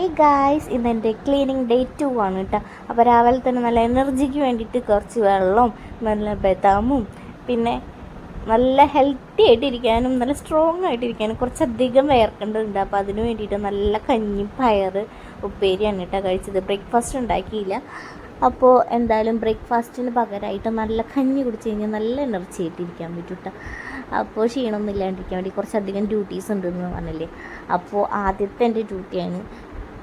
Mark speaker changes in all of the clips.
Speaker 1: ഹേ guys ഇതെന്റെ cleaning day two ആണ് കേട്ടോ അപ്പോൾ രാവിലെ തന്നെ നല്ല എനർജിക്ക് വേണ്ടിയിട്ട് കുറച്ച് വെള്ളവും നല്ല ബദാമും പിന്നെ നല്ല ഹെൽത്തി ആയിട്ടിരിക്കാനും നല്ല സ്ട്രോങ് ആയിട്ടിരിക്കാനും കുറച്ചധികം വേർക്കേണ്ടതുണ്ട്. അപ്പോൾ അതിന് വേണ്ടിയിട്ട് നല്ല കഞ്ഞി പയർ ഉപ്പേരിയാണ് കേട്ടോ കഴിച്ചത്. ബ്രേക്ക്ഫാസ്റ്റ് ഉണ്ടാക്കിയില്ല. അപ്പോൾ എന്തായാലും ബ്രേക്ക്ഫാസ്റ്റിന് പകരമായിട്ട് നല്ല കഞ്ഞി കുടിച്ച് കഴിഞ്ഞാൽ നല്ല എനർജി ആയിട്ടിരിക്കാൻ പറ്റും കേട്ടോ അപ്പോൾ ക്ഷീണമൊന്നും ഇല്ലാണ്ടിരിക്കാൻ വേണ്ടി കുറച്ചധികം ഡ്യൂട്ടീസ് ഉണ്ടെന്ന് പറഞ്ഞല്ലേ? അപ്പോൾ ആദ്യത്തെ എന്റെ ഡ്യൂട്ടിയാണ്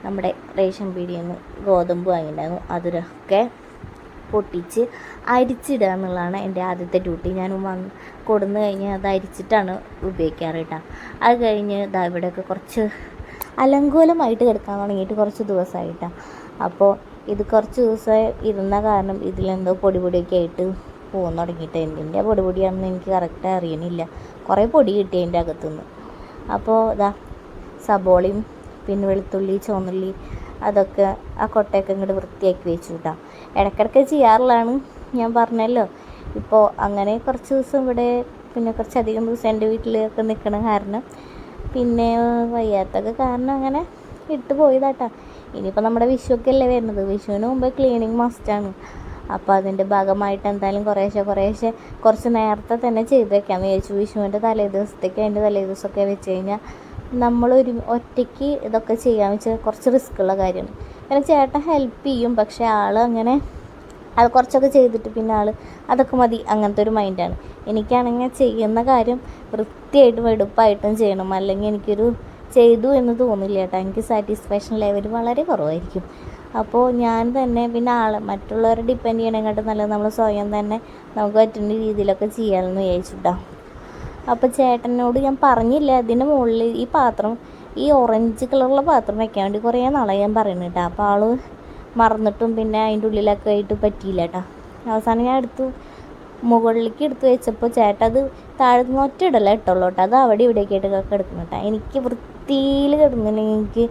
Speaker 1: നമ്മുടെ റേഷൻ പീടിയിൽ നിന്ന് ഗോതമ്പ് വാങ്ങിയിട്ടുണ്ടായിരുന്നു. അതിലൊക്കെ പൊട്ടിച്ച് അരിച്ചിടുക എന്നുള്ളതാണ് എന്റെ ആദ്യത്തെ ഡ്യൂട്ടി. ഞാൻ വന്ന് കൊടുന്നു കഴിഞ്ഞ് അത് അരിച്ചിട്ടാണ് ഉപയോഗിക്കാറ് കേട്ടോ. അത് കഴിഞ്ഞ് ഇതാ ഇവിടെയൊക്കെ കുറച്ച് അലങ്കോലമായിട്ട് കിടക്കാൻ തുടങ്ങിയിട്ട് കുറച്ച് ദിവസമായിട്ടാണ് അപ്പോൾ ഇത് കുറച്ച് ദിവസം ഇരുന്ന കാരണം ഇതിലെന്തോ പൊടി പൊടിയൊക്കെ ആയിട്ട് പോകാൻ തുടങ്ങിയിട്ട് എന്തിന്റെ പൊടി പൊടിയാണെന്ന് എനിക്ക് കറക്റ്റ് അറിയണില്ല. കുറേ പൊടി കിട്ടി അതിന്റെ അകത്തുനിന്ന്. അപ്പോൾ ഇതാ സബോളയും പിന്നെ വെളുത്തുള്ളി ചുവന്നുള്ളി അതൊക്കെ ആ കൊട്ടയൊക്കെ ഇങ്ങോട്ട് വൃത്തിയാക്കി വെച്ചു കിട്ടാം ഇടയ്ക്കിടയ്ക്ക് ചെയ്യാറുള്ളതാണ് ഞാൻ പറഞ്ഞല്ലോ. ഇപ്പോൾ അങ്ങനെ കുറച്ച് ദിവസം ഇവിടെ പിന്നെ കുറച്ചധികം ദിവസം എന്റെ വീട്ടിലൊക്കെ നിൽക്കണ കാരണം പിന്നെ വയ്യാത്തൊക്കെ കാരണം അങ്ങനെ ഇട്ട് പോയതാട്ടാ. ഇനിയിപ്പോൾ നമ്മുടെ വിഷുവൊക്കെ അല്ലേ വരുന്നത്. വിഷുവിന് മുമ്പ് ക്ലീനിങ് മസ്റ്റാണ് അപ്പോൾ അതിന്റെ ഭാഗമായിട്ട് എന്തായാലും കുറേശ്ശെ കുറേശ്ശെ കുറച്ച് നേരത്തെ തന്നെ ചെയ്ത് വെക്കാമെന്ന് വിഷുവിന്റെ തലേ ദിവസത്തേക്ക് അതിന്റെ തലേ ദിവസമൊക്കെ വെച്ച് കഴിഞ്ഞാൽ നമ്മൾ ഒരു ഒറ്റയ്ക്ക് ഇതൊക്കെ ചെയ്യാൻ വെച്ചാൽ കുറച്ച് റിസ്ക് ഉള്ള കാര്യമാണ്. കാരണം ചേട്ടൻ ഹെൽപ്പ് ചെയ്യും പക്ഷേ ആൾ അങ്ങനെ അത് കുറച്ചൊക്കെ ചെയ്തിട്ട് പിന്നെ ആൾ അതൊക്കെ മതി അങ്ങനത്തെ ഒരു മൈൻഡാണ് എനിക്കാണെങ്കിൽ ചെയ്യുന്ന കാര്യം വൃത്തിയായിട്ടും എടുപ്പായിട്ടും ചെയ്യണം. അല്ലെങ്കിൽ എനിക്കൊരു ചെയ്തു എന്ന് തോന്നില്ല കേട്ടോ. എനിക്ക് സാറ്റിസ്ഫാക്ഷൻ ലെവൽ വളരെ കുറവായിരിക്കും. അപ്പോൾ ഞാൻ തന്നെ പിന്നെ ആൾ മറ്റുള്ളവരെ ഡിപ്പെൻഡ് ചെയ്യണേക്കാട്ടും നല്ലത് നമ്മൾ സ്വയം തന്നെ നമുക്ക് പറ്റുന്ന രീതിയിലൊക്കെ ചെയ്യാമെന്ന് വിചാരിച്ചിട്ടാണ് അപ്പോൾ ചേട്ടനോട് ഞാൻ പറഞ്ഞില്ല അതിന്റെ മുകളിൽ ഈ പാത്രം ഈ ഓറഞ്ച് കളറുള്ള പാത്രം വെക്കാൻ വേണ്ടി കുറേ നാളെ ഞാൻ പറയുന്നു കേട്ടോ. അപ്പോൾ ആൾ മറന്നിട്ടും പിന്നെ അതിന്റെ ഉള്ളിലൊക്കെ ആയിട്ട് പറ്റിയില്ല കേട്ടോ. അവസാനം ഞാൻ എടുത്തു മുകളിലേക്ക് എടുത്തു വെച്ചപ്പോൾ ചേട്ടൻ അത് താഴെ നിന്ന് ഒറ്റ ഇടല ഇട്ടുള്ളൂ കേട്ടോ. അത് അവിടെ ഇവിടെയൊക്കെ ആയിട്ട് കിടക്കുന്നു കേട്ടോ. എനിക്ക് വൃത്തിയിൽ കിടന്നില്ലെങ്കിൽ എനിക്ക്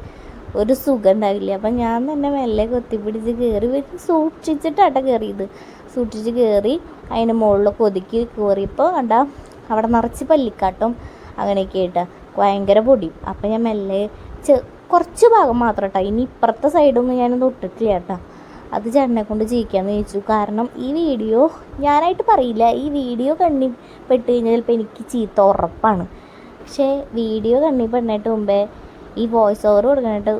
Speaker 1: ഒരു സുഖം ഉണ്ടാവില്ല. അപ്പം ഞാൻ തന്നെ മെല്ലെ കൊത്തിപ്പിടിച്ച് കയറി സൂക്ഷിച്ചിട്ടാട്ടോ കയറിയത് സൂക്ഷിച്ച് കയറി അതിന്റെ മുകളിലൊക്കെ ഒതുക്കി കയറിയപ്പോൾ കണ്ട അവിടെ നിറച്ച് പല്ലിക്കാട്ടും അങ്ങനെയൊക്കെ ആയിട്ട് ഭയങ്കര പൊടിയും അപ്പം ഞാൻ മെല്ലെ ചെ കുറച്ച് ഭാഗം മാത്രം കേട്ടോ ഇനി ഇപ്പുറത്തെ സൈഡൊന്നും ഞാൻ തൊട്ടിട്ടില്ല കേട്ടോ. അത് ചേട്ടനെ കൊണ്ട് ജയിക്കാമെന്ന് ചോദിച്ചു കാരണം ഈ വീഡിയോ ഞാനായിട്ട് പറയില്ല. ഈ വീഡിയോ കണ്ണി പെട്ട് കഴിഞ്ഞാൽ ചിലപ്പോൾ എനിക്ക് ചീത്ത ഉറപ്പാണ്. പക്ഷേ വീഡിയോ കണ്ണി പെണ്ണായിട്ട് മുമ്പേ ഈ വോയിസ് ഓവർ കൊടുക്കാനായിട്ട്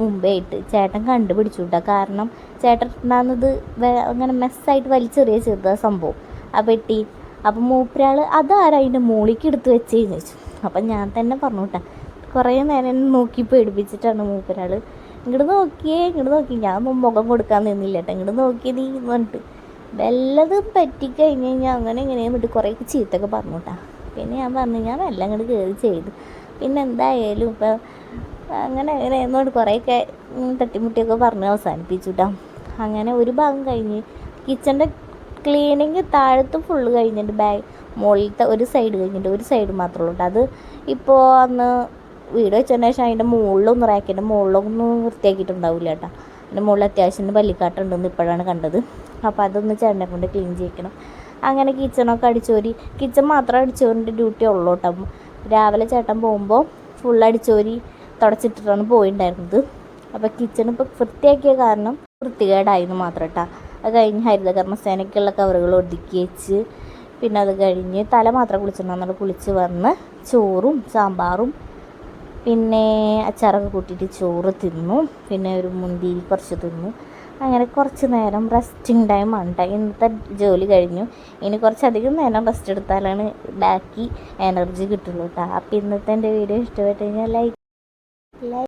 Speaker 1: മുമ്പേ ആയിട്ട് ചേട്ടൻ കണ്ടുപിടിച്ചു കേട്ടോ കാരണം ചേട്ടൻ ഉണ്ടാകുന്നത് അങ്ങനെ മെസ്സായിട്ട് വലിച്ചെറിയ ചെറുത സംഭവം. ആ പെട്ടി അപ്പം മൂപ്പരാൾ അതാരാ അതിന്റെ മൂളിക്ക് എടുത്ത് വെച്ചേ ചോദിച്ചു. അപ്പം ഞാൻ തന്നെ പറഞ്ഞു കേട്ടാ കുറേ നേരം നോക്കി പേടിപ്പിച്ചിട്ടാണ് മൂപ്പരാൾ ഇങ്ങോട്ട് നോക്കിയേ ഇങ്ങോട്ട് നോക്കി. ഞാൻ മുഖം കൊടുക്കാൻ നിന്നില്ല കേട്ടോ ഇങ്ങോട്ട് നോക്കിയത് നീ പറഞ്ഞിട്ട്. വല്ലതും പറ്റിക്കഴിഞ്ഞ് കഴിഞ്ഞാൽ അങ്ങനെ ഇങ്ങനെ എന്നിട്ട് കുറേ ചീത്തൊക്കെ പറഞ്ഞു കേട്ടാ പിന്നെ ഞാൻ പറഞ്ഞു ഞാൻ വല്ല ഇങ്ങോട്ട് കയറി ചെയ്തു. പിന്നെ എന്തായാലും ഇപ്പം അങ്ങനെ അങ്ങനെ എന്നോട് കുറേയൊക്കെ തട്ടിമുട്ടിയൊക്കെ പറഞ്ഞ് അവസാനിപ്പിച്ചു കേട്ടോ അങ്ങനെ ഒരു ഭാഗം കഴിഞ്ഞ് കിച്ചന്റെ ക്ലീനിങ് താഴത്ത് ഫുള്ള് കഴിഞ്ഞിട്ട് ബാഗ് മുകളിലത്തെ ഒരു സൈഡ് കഴിഞ്ഞിട്ട് ഒരു സൈഡ് മാത്രമേ ഉള്ളൂ അത് ഇപ്പോൾ അന്ന് വീട് വെച്ചതിന് ശേഷം അതിന്റെ മുകളിലൊന്നും റാക്കിന്റെ മുകളിലൊന്നും വൃത്തിയാക്കിയിട്ടുണ്ടാവില്ല കേട്ടോ അതിന്റെ മുകളിൽ അത്യാവശ്യം പല്ലിക്കാട്ടുണ്ടെന്ന് ഇപ്പോഴാണ് കണ്ടത്. അപ്പോൾ അതൊന്ന് ചേട്ടനെ കൊണ്ട് ക്ലീൻ ചെയ്യിക്കണം. അങ്ങനെ കിച്ചണൊക്കെ അടിച്ചോരി കിച്ചൺ മാത്രം അടിച്ചോറിന്റെ ഡ്യൂട്ടി ഉള്ളൂ കേട്ടോ രാവിലെ ചേട്ടൻ പോകുമ്പോൾ ഫുൾ അടിച്ചോരി തുടച്ചിട്ടിട്ടാണ് പോയിണ്ടായിരുന്നത്. അപ്പോൾ കിച്ചൺ ഇപ്പോൾ വൃത്തിയാക്കിയ കാരണം വൃത്തികേടായിരുന്നു മാത്രം കേട്ടോ അത് കഴിഞ്ഞ് ഹരിതകർമ്മസേനയ്ക്കുള്ള കവറുകൾ ഒതുക്കി വെച്ച് പിന്നെ അത് കഴിഞ്ഞ് തല മാത്രം കുളിച്ചിട്ടുണ്ടെന്നുള്ള കുളിച്ച് വന്ന് ചോറും സാമ്പാറും പിന്നെ അച്ചാറൊക്കെ കൂട്ടിയിട്ട് ചോറ് തിന്നു. പിന്നെ ഒരു മുന്തിരി കുറച്ച് തിന്നു. അങ്ങനെ കുറച്ച് നേരം റെസ്റ്റിംഗ് ടൈം ഉണ്ട് ഇന്നത്തെ ജോലി കഴിഞ്ഞു. ഇനി കുറച്ചധികം നേരം റെസ്റ്റ് എടുത്താലാണ് ബാക്കി എനർജി കിട്ടുള്ളൂ കേട്ടോ അപ്പോൾ ഇന്നത്തെ എന്റെ വീഡിയോ ഇഷ്ടപ്പെട്ട് കഴിഞ്ഞാൽ ലൈക്ക് ലൈക്ക്